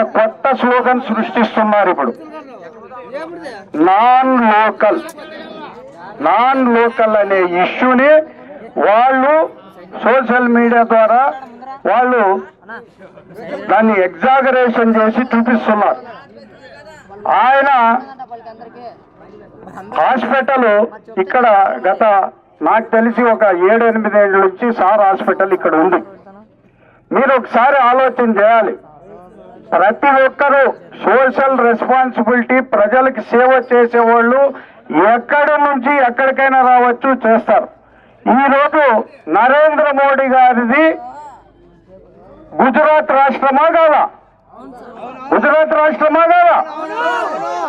ఒక కొత్త స్లోగన్ సృష్టిస్తున్నారు ఇప్పుడు. Non local. నాన్ లోకల్ అనే ఇష్యూని వాళ్ళు సోషల్ మీడియా ద్వారా వాళ్ళు దాన్ని ఎగ్జాగరేషన్ చేసి చూపిస్తున్నారు. ఆయన హాస్పిటల్ ఇక్కడ గత నాకు తెలిసి ఒక ఏడు ఎనిమిది ఏళ్ళ నుంచి సార్ హాస్పిటల్ ఇక్కడ ఉంది. మీరు ఒకసారి ఆలోచన చేయాలి. ప్రతి ఒక్కరూ సోషల్ రెస్పాన్సిబిలిటీ ప్రజలకు సేవ చేసేవాళ్ళు ఎక్కడి నుంచి ఎక్కడికైనా రావచ్చు చేస్తారు. ఈ రోజు నరేంద్ర మోడీ గారిది గుజరాత్ రాష్ట్రమా కాదా? గుజరాత్ రాష్ట్రమా కాదా?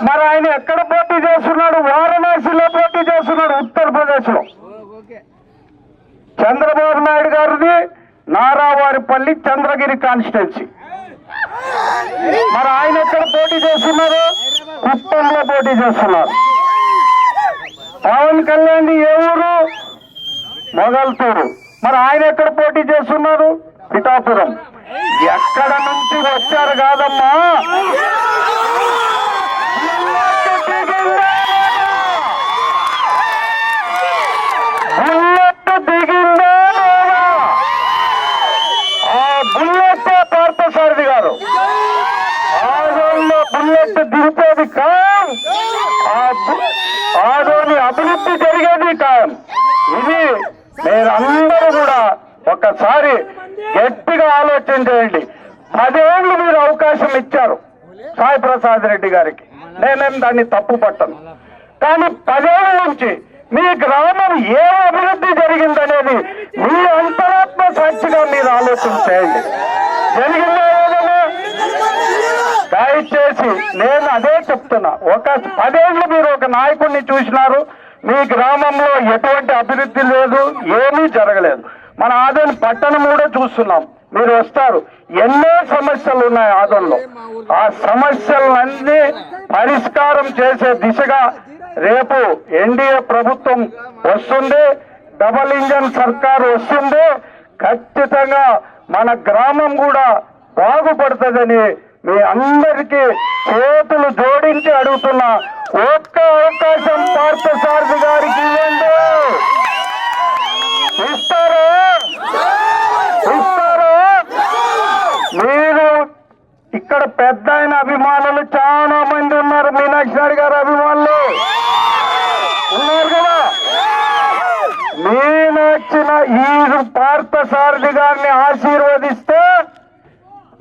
మరి ఆయన ఎక్కడ పోటీ చేస్తున్నాడు? వారణాసిలో పోటీ చేస్తున్నాడు ఉత్తరప్రదేశ్లో చంద్రబాబు నాయుడు గారిది నారావారిపల్లి చంద్రగిరి కాన్స్టిట్యున్సీ. మరి ఆయన ఎక్కడ పోటీ చేస్తున్నారు? కుప్పంలో పోటీ చేస్తున్నారు. పవన్ కళ్యాణ్ ఏ ఊరు? మొగల్తూరు. మరి ఆయన ఎక్కడ పోటీ చేస్తున్నారు? పిఠాపురం. ఎక్కడ నుంచి వచ్చారు కాదమ్మా? ఆదోని అభివృద్ధి జరిగేది టైం. ఇది మీరందరూ కూడా ఒకసారి గట్టిగా ఆలోచన చేయండి. పదేళ్ళు మీరు అవకాశం ఇచ్చారు సాయి ప్రసాద్ రెడ్డి గారికి. నేనేం దాన్ని తప్పు పట్టను. కానీ పదేళ్ళ నుంచి మీ గ్రామం ఏ అభివృద్ధి జరిగిందనేది మీ అంతరాత్మ సాక్షిగా మీరు ఆలోచన చేయండి. జరిగిందా దయచేసి నేను అదే చెప్తున్నా. ఒక పదేళ్ళు మీరు ఒక నాయకుడిని చూసినారు. మీ గ్రామంలో ఎటువంటి అభివృద్ధి లేదు ఏమీ జరగలేదు. మన ఆదోని పట్టణం కూడా చూస్తున్నాం. మీరు వస్తారు. ఎన్నో సమస్యలు ఉన్నాయి ఆదంలో ఆ సమస్యలన్నీ పరిష్కారం చేసే దిశగా రేపు ఎన్డీఏ ప్రభుత్వం వస్తుంది డబల్ ఇంజన్ సర్కారు వస్తుంది ఖచ్చితంగా మన గ్రామం కూడా బాగుపడుతుందని మీ అందరికీ చేతులు జోడించి అడుగుతున్నా ఒక్క అవకాశం పార్థసారథి గారికి ఇవ్వండి. ఇస్తారా? ఇస్తారా? మీరు ఇక్కడ పెద్ద ఆయన అభిమానులు చాలా మంది ఉన్నారు మీనాక్షి నాయుడు గారి అభిమానులు. ఉన్నారు కదా? మీనాక్షి ఈ పార్థసారథి గారిని ఆశీర్వదిస్తారు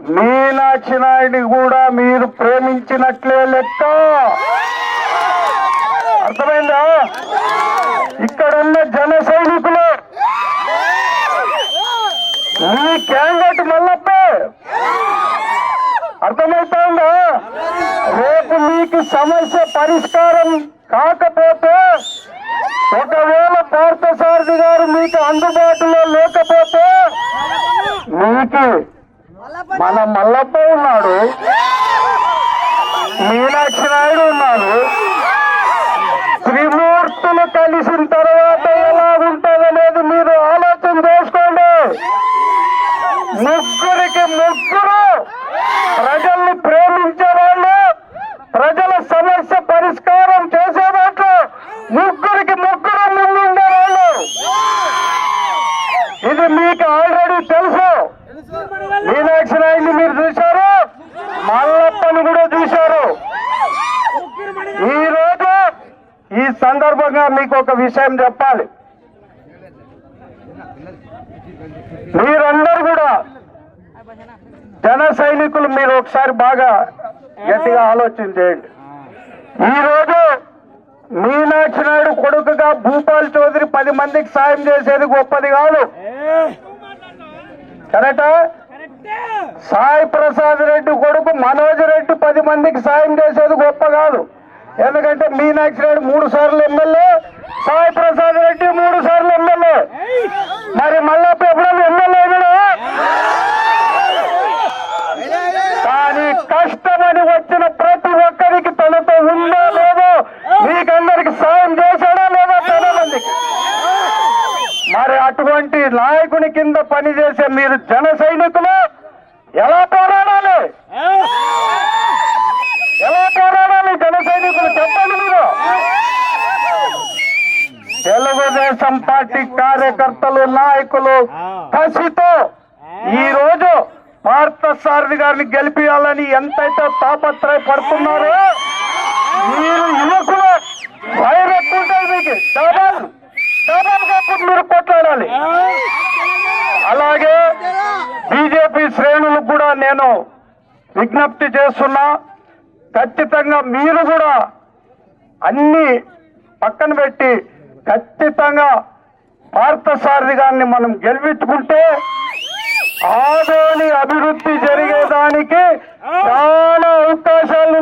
మీనాక్షి నాయుడు కూడా మీరు ప్రేమించినట్లే లెక్క. అర్థమైందా? ఇక్కడ ఉన్న జన సైనికులు. మీ క్యాండిడేట్ మల్లప్పే. అర్థమవుతుందా రేపు మీకు సమస్య పరిష్కారం కాకపోతే ఒకవేళ పార్థసారథి గారు మీకు అందుబాటులో లేకపోతే మీకు మన మల్లప్ప ఉన్నాడు. మీనాక్షి నాయుడు ఉన్నారు త్రిమూర్తులు కలిసిన తర్వాత ఎలా ఉంటుందనేది మీరు ఆలోచన చేసుకోండి. ముగ్గురికి ముగ్గురు ప్రజల్ని ప్రేమించే వాళ్ళు ప్రజల సమస్య పరిష్కారం చేసే దాంట్లో ముగ్గురికి ముగ్గురు ముందుండే వాళ్ళు ఇది మీకు ఆల్రెడీ తెలుసు. మీనాక్షి నాయుడిని మీరు చూశారు? మల్లప్పని కూడా చూశారు. ఈ రోజు ఈ సందర్భంగా మీకు ఒక విషయం చెప్పాలి. మీరందరూ కూడా జన సైనికులు మీరు ఒకసారి బాగా గట్టిగా ఆలోచన చేయండి. ఈ రోజు మీనాక్షి నాయుడు కొడుకుగా భూపాల్ చౌదరి పది మందికి సాయం చేసేది గొప్పది కాదు. కరెక్టా? సాయి ప్రసాద్ రెడ్డి కొడుకు మనోజ్ రెడ్డి పది మందికి సాయం చేసేది గొప్ప కాదు. ఎందుకంటే మీనాక్షి రెడ్డి మూడు సార్లు ఎమ్మెల్యే సాయి ప్రసాద్ రెడ్డి మూడు సార్లు ఎమ్మెల్యే. మరి మళ్ళా ఎప్పుడైనా ఎమ్మెల్యే కానీ కష్టమని వచ్చిన ప్రతి ఒక్కరికి తనతో ఉందో లేదో మీకందరికి సాయం చేశాడా లేదా చాలా మందికి మరి అటువంటి నాయకుని కింద పనిచేసే మీరు జన సైనికులు ఎలా పోరాడాలి? ఎలా పోరాడాలి జన సైనికులు? చెప్పండి మీరు. తెలుగుదేశం పార్టీ కార్యకర్తలు నాయకులు కసితో ఈ రోజు భారత సారథి గారిని గెలిపియాలని ఎంతైతే తాపత్రయ పడుతున్నారో మీరు యువకులు భయం ఎక్కువ మీకు. డబల్ డబల్ కాకుండా మీరు కొట్లాడాలి. విజ్ఞప్తి చేస్తున్నా ఖచ్చితంగా మీరు కూడా అన్ని పక్కన పెట్టి ఖచ్చితంగా పార్థసారథి గారిని మనం గెలిపించుకుంటే ఆదోని అభివృద్ధి జరిగేదానికి చాలా అవకాశాలు